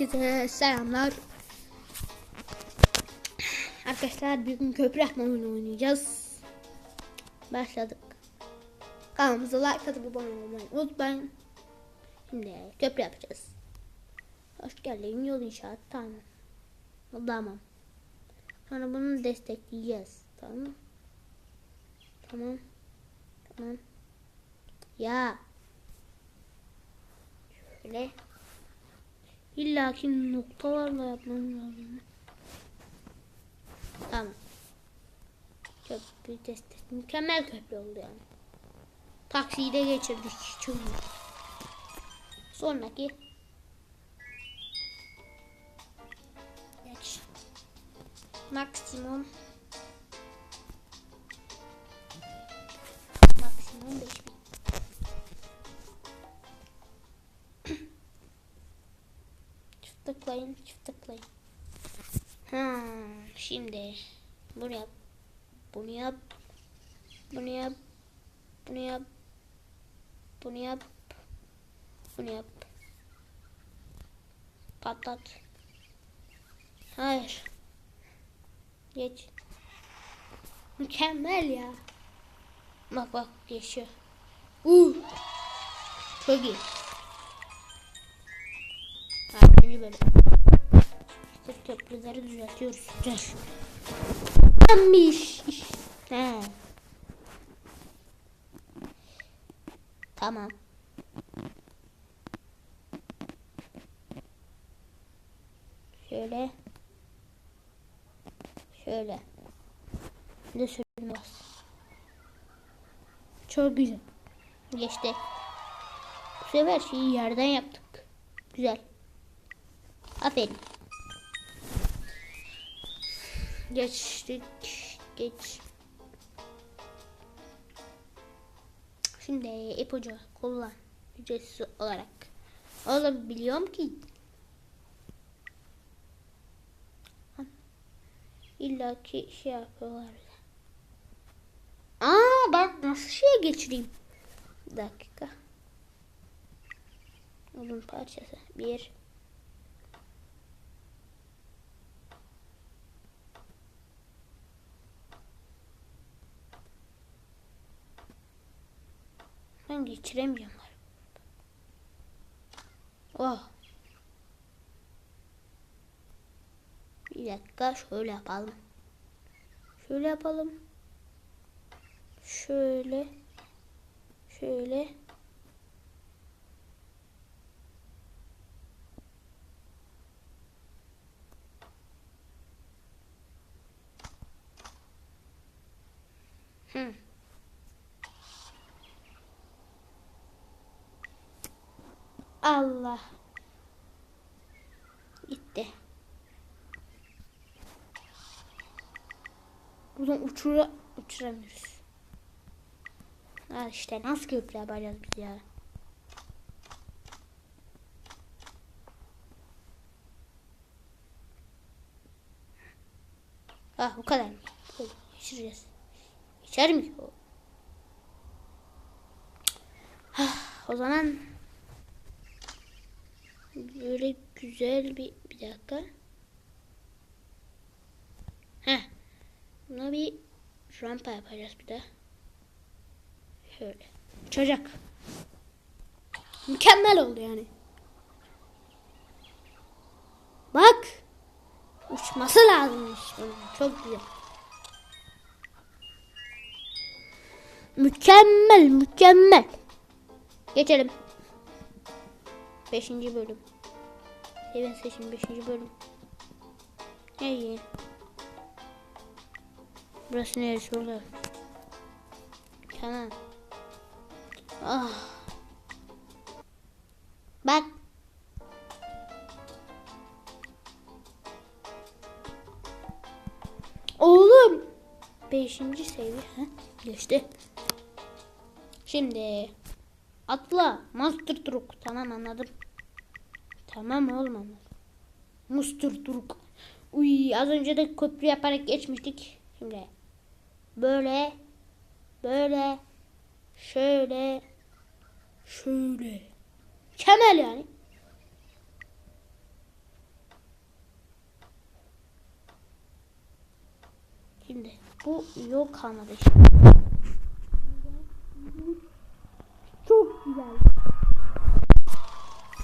Herkese selamlar. Arkadaşlar bugün köprü yapma oyunu oynayacağız. Başladık. Kanalımıza like atıp abone olmayı unutmayın. Şimdi köprü yapacağız. Hoş geldin yol inşaat tamam. Tamam. Sonra bunu destekleyeceğiz. Tamam. Tamam. Tamam. Ya. Şöyle. İlla ki noktalarla yapmam lazım. Tamam. Köprü test et. Mükemmel köprü oldu yani. Taksiyi de geçirdik. Çok iyi. Sonraki. Geç. Maksimum. Şimdi bunu yap. Bunu yap. Bunu yap. Bunu yap. Bunu yap. Bunu yap. Patlat. Hayır. Geç. Mükemmel ya. Bak bak geçiyor. Uh. Çok iyi. Dördüncü bölüm. İşte köprüleri düzeltiyoruz. Dur. Yanmış. He. Tamam. Şöyle. Şöyle. Bir de sürülmez. Çok güzel. Geçti. Bu sefer şeyi yerden yaptık. Güzel. Aferin. Geçtik. Geç. Şimdi ipucu kullan. Ücretsiz olarak. Oğlum biliyorum ki. İlla ki şey yapıyorlar. Aa bak nasıl şeye geçireyim. Bir dakika. Odun parçası. Bir. Ben geçiremiyorum. Oh. Bir dakika şöyle yapalım. Şöyle yapalım. Şöyle. Şöyle. Hmm. Allah. Gitti. Buradan uçura uçuramıyoruz. Ha işte nasıl köprü yapacağız biz ya? Ah bu kadar mı? Geçireceğiz. Geçer mi? Ah, o zaman böyle güzel bir bir dakika. Heh. Buna bir rampa yapacağız bir de. Şöyle. Çocuk. Mükemmel oldu yani. Bak. Uçması lazımmış. Çok güzel. Mükemmel, mükemmel. Geçelim. Beşinci bölüm. Evet seçin beşinci bölüm. İyi. Burası neresi burada? Tamam. Ah. Bak. Oğlum. Beşinci seviye. Geçti. Şimdi. Atla. Monster Truck. Tamam anladım. Tamam olmamalı. Musturduruk. Uy az önce de köprü yaparak geçmiştik. Şimdi böyle böyle şöyle şöyle. Kemal yani. Şimdi bu yok kalmadı. Şimdi.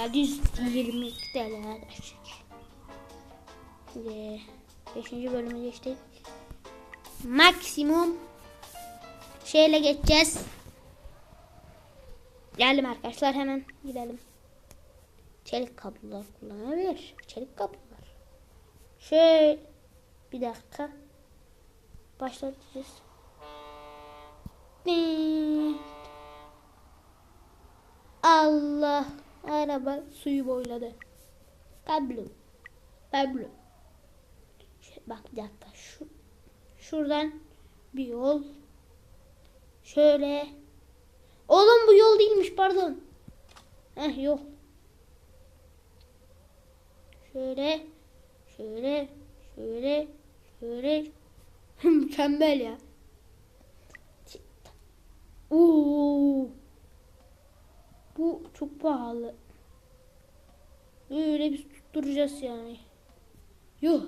Geldi 120 TL arkadaşlar. Şimdi 5. bölüme geçtik. Maksimum şeyle geçeceğiz. Geldim arkadaşlar hemen gidelim. Çelik kablolar kullanabilir. Çelik kablolar. Şöyle bir dakika. Başlatacağız. Allah araba suyu boyladı. Kablo. Şöyle bak bir. Şu, şuradan bir yol. Şöyle. Oğlum bu yol değilmiş pardon. Heh yol. Şöyle. Şöyle. Şöyle. Şöyle. Mükemmel ya. Oo. Bu çok pahalı. Böyle biz tutturacağız yani. Yuh.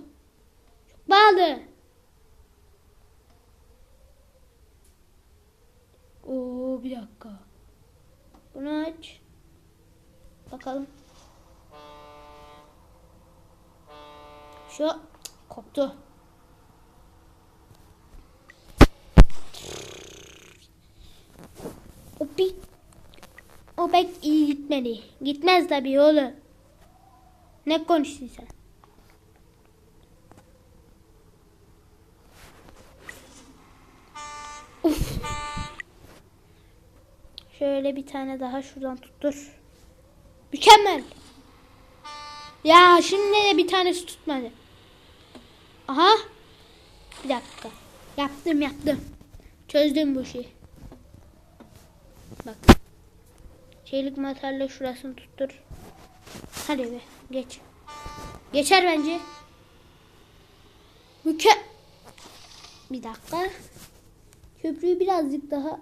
Çok pahalı. Oo bir dakika. Bunu aç. Bakalım. Şu koptu. O pek o pek iyi gitmedi. Gitmez tabii oğlum. Ne konuştun sen? Uf. Şöyle bir tane daha şuradan tuttur. Mükemmel. Ya şimdi de bir tanesi tutmadı. Aha. Bir dakika. Yaptım yaptım. Çözdüm bu işi. Bak. Çelik materle şurasını tuttur. Hadi be geç. Geçer bence. Müke... Bir dakika. Köprüyü birazcık daha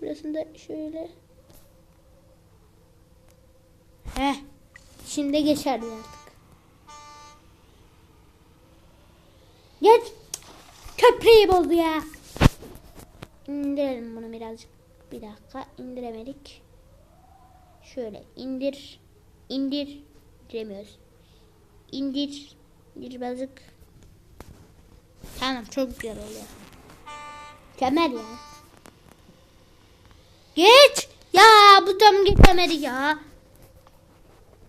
Burasını da şöyle. Heh. Şimdi geçerdi artık. Geç. Köprüyü bozdu ya. İndirelim bunu birazcık. Bir dakika indiremedik. Şöyle indir. indir Diremiyoruz. İndir. İndir birazcık. Tamam çok güzel oluyor. Kemer ya. Geç. Ya bu tam geçemedi ya.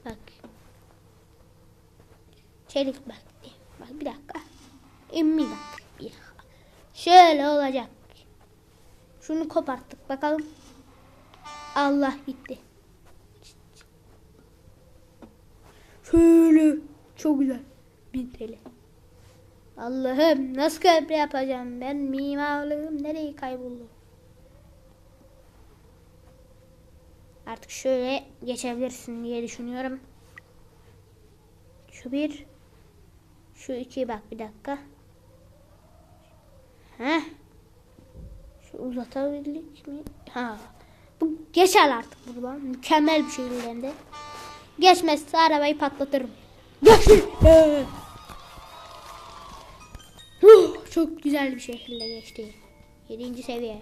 Bak. Çelik bak. Bak bir dakika. Emmi bak. Bir dakika. Şöyle olacak. Şunu koparttık bakalım. Allah gitti. Şöyle. Çok güzel. Bin TL. Allah'ım nasıl köprü yapacağım ben mimarlığım nereye kayboldu? Artık şöyle geçebilirsin diye düşünüyorum. Şu bir. Şu iki bak bir dakika. Heh. Uzatabildik mi? Ha. Bu geçer artık buradan. Mükemmel bir şekilde hem de. Geçmezse arabayı patlatırım. Geçti. Huh, Çok güzel bir şekilde geçti. Yedinci seviye.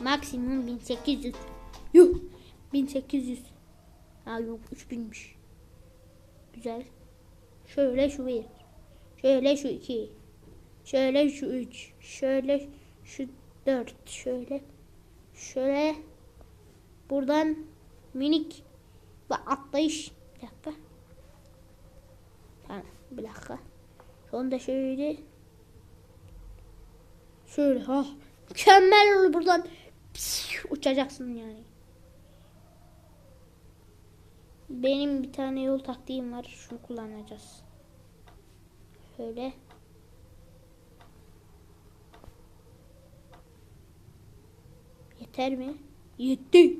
Maksimum 1800. Yuh. 1800. Ha yok 3000'miş. Güzel. Şöyle şu bir. Şöyle şu iki. Şöyle şu üç. Şöyle şu dört. Şöyle. Şöyle. Buradan minik ve atlayış. Bir dakika. Tamam bir dakika. Sonra şöyle. Şöyle ha. Mükemmel olur buradan. Uçacaksın yani. Benim bir tane yol taktiğim var. Şunu kullanacağız. Şöyle. Yeter mi? Yetti.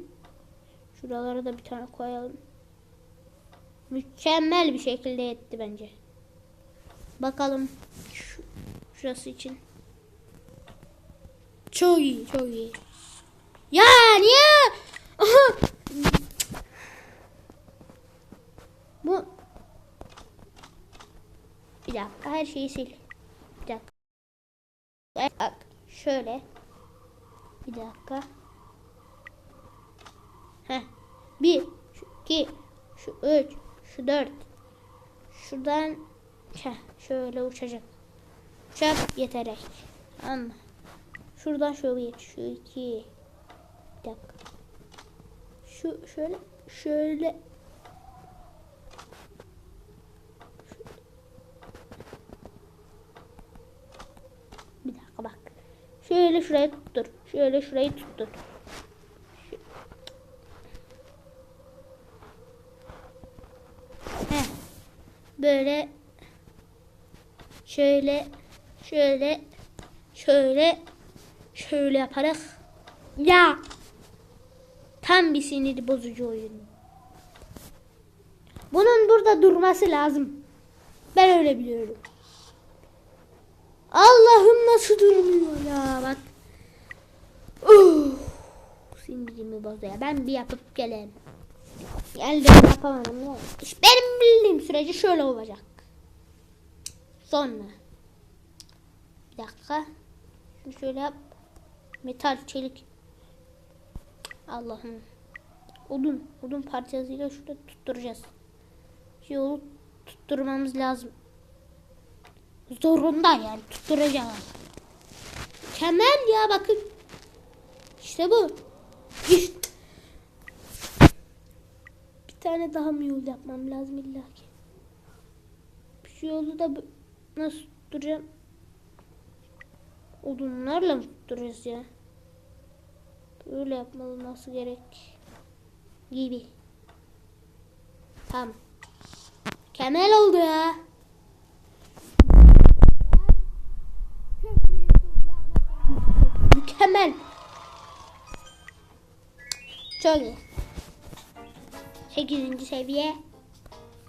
Şuralara da bir tane koyalım. Mükemmel bir şekilde yetti bence. Bakalım şu, şurası için. Çok iyi, çok iyi. Ya niye? Aha. Bu Bir dakika her şeyi sil. Bir dakika. Bak şöyle. Bir dakika. Heh. Bir, şu iki, şu üç, şu dört. Şuradan heh, şöyle uçacak. Uçak yeterek. Mı? Şuradan şu bir, şu iki. Bir dakika. Şu şöyle, şöyle. Bir dakika bak. Şöyle şurayı tuttur. Şöyle şurayı tuttur. Şu- Heh. Böyle şöyle şöyle şöyle şöyle yaparak ya tam bir sinir bozucu oyun. Bunun burada durması lazım. Ben öyle biliyorum. Allah'ım nasıl durmuyor ya bak. Uf, sinirimi bozuyor. Ben bir yapıp geleyim. Geldim yapamadım ya. İşte benim bildiğim sürece şöyle olacak. Sonra. Bir dakika. Şunu şöyle yap. Metal, çelik. Allah'ım. Odun. Odun parçasıyla şurada tutturacağız. Yolu tutturmamız lazım. Zorunda yani tutturacağız. Mükemmel ya bakın. İşte bu. İşte. Tane daha mı yapmam lazım illa ki. Şu yolu da nasıl tutturacağım? Odunlarla mı tutturacağız ya? Böyle yapmalı nasıl gerek? Gibi. Tamam. Mükemmel oldu ya. Mükemmel. Çok iyi. 8. seviye.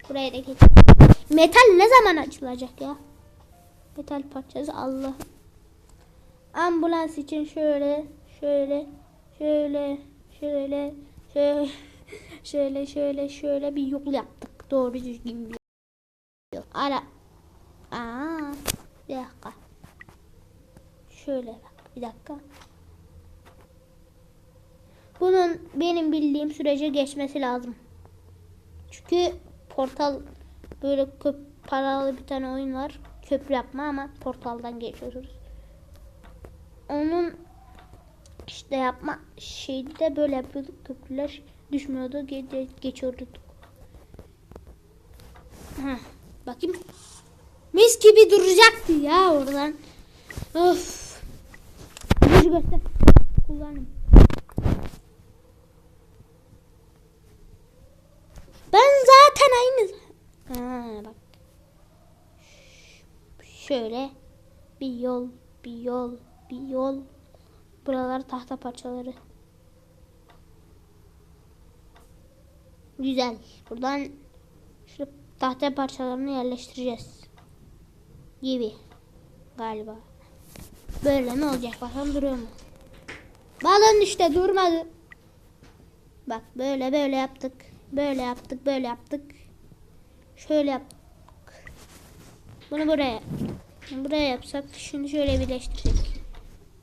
Buraya da geç. Metal ne zaman açılacak ya? Metal parçası Allah. Ambulans için şöyle, şöyle, şöyle, şöyle, şöyle, şöyle, şöyle, bir yol yaptık. Doğru düzgün bir yol. Ara. Aa, bir dakika. Şöyle bak, bir dakika. Bunun benim bildiğim sürece geçmesi lazım. Çünkü portal böyle köp paralı bir tane oyun var. Köprü yapma ama portaldan geçiyoruz. Onun işte yapma şeydi de böyle yapıyorduk. Köprüler düşmüyordu. Ge- geçiyorduk. Heh, bakayım. Mis gibi duracaktı ya oradan. Of. Gücü göster. Kullanın. Ben zaten aynı. Ha, bak. Şöyle bir yol, bir yol, bir yol. Buralar tahta parçaları. Güzel. Buradan şu tahta parçalarını yerleştireceğiz. Gibi. Galiba. Böyle ne olacak bakalım duruyor mu? Balon işte durmadı. Bak böyle böyle yaptık. Böyle yaptık böyle yaptık. Şöyle yaptık. Bunu buraya. Buraya yapsak. Şimdi şöyle birleştirsek.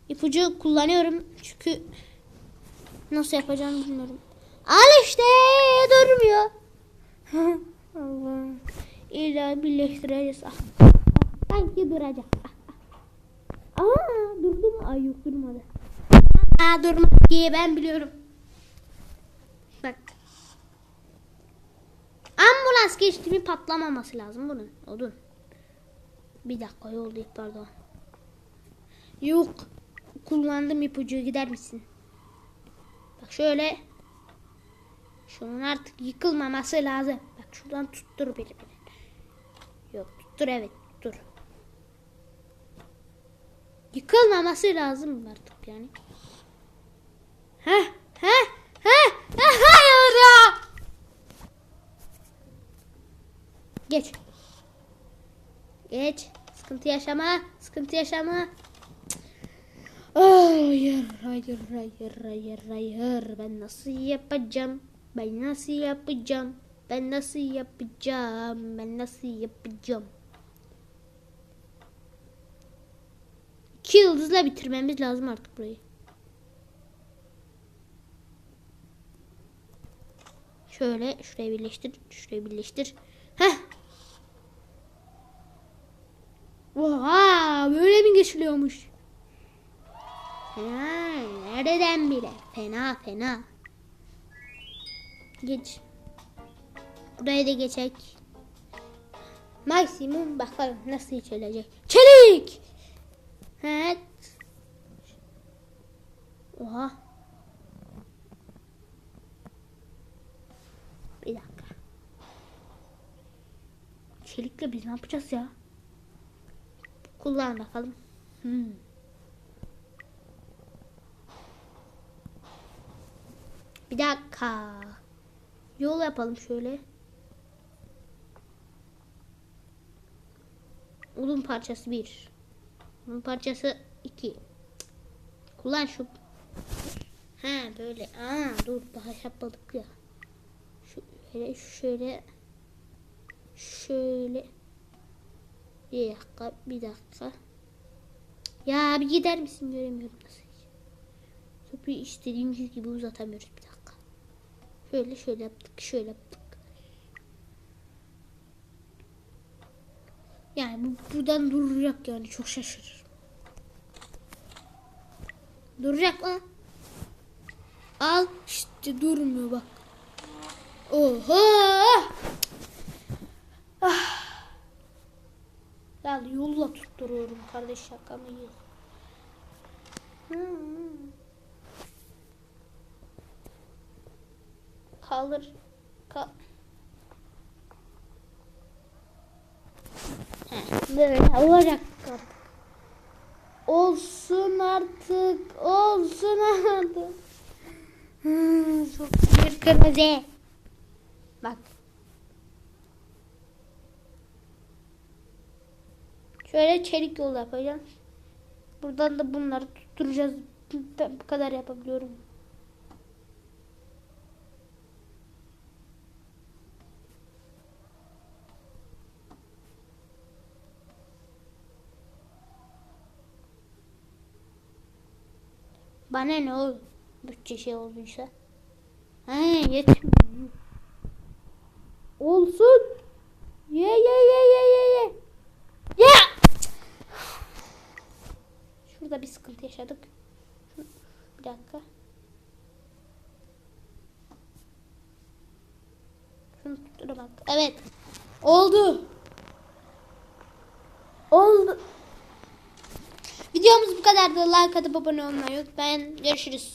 İpucu kullanıyorum çünkü nasıl yapacağımı bilmiyorum. Al işte durmuyor. Allah. İlla birleştireceğiz. Ah, ah, sanki duracak. Ah, ah. Aa durdu mu? Ay yok durmadı. Aa durmadı diye ben biliyorum. Bak. Geçti mi patlamaması lazım bunun. Odun. Bir dakika yol değil pardon. Yok. Kullandım ipucuyu gider misin? Bak şöyle. Şunun artık yıkılmaması lazım. Bak şuradan tuttur beni. beni. Yok tuttur evet tuttur. Yıkılmaması lazım artık yani. Heh heh heh hayır ya. Geç. Geç. Sıkıntı yaşama. Sıkıntı yaşama. Hayır, hayır, hayır, hayır, hayır. Ben nasıl yapacağım? Ben nasıl yapacağım? Ben nasıl yapacağım? Ben nasıl yapacağım? İki yıldızla bitirmemiz lazım artık burayı. Şöyle şurayı birleştir. Şurayı birleştir. Heh. Oha böyle mi geçiliyormuş? Fena. Nereden bile? Fena fena. Geç. Buraya da geçecek. Maksimum bakalım nasıl içilecek. Çelik! Evet. Oha. Bir dakika. Çelikle biz ne yapacağız ya? Kullan bakalım. Hmm. Bir dakika. Yol yapalım şöyle. Ulun parçası bir. Ulun parçası iki. Kullan şu. Ha böyle. Aa dur daha yapmadık ya. Şöyle şöyle. Şöyle. Bir dakika bir dakika. Ya bir gider misin göremiyorum nasıl. Topu istediğimiz gibi uzatamıyoruz bir dakika. Şöyle şöyle yaptık şöyle yaptık. Yani bu buradan duracak yani çok şaşırırım. Duracak mı? Al işte durmuyor bak. Oha! Ah. Ya yolla tutturuyorum kardeş şaka mı yok. Hmm. Kaldır. Kal Böyle olacak. Olsun artık. Olsun artık. Hmm, çok bir kırmızı. Bak. Şöyle çelik yol yapacağım. Buradan da bunları tutturacağız. Ben bu kadar yapabiliyorum. Bana ne olur? Bütçe şey olduysa. He yetmiyor. Olsun. Ye ye ye ye. Ya! Şurada bir sıkıntı yaşadık. Bir dakika. Şunu bak. Evet. Oldu. Oldu. Videomuz bu kadardı. Like atıp abone olmayı unutmayın. Görüşürüz.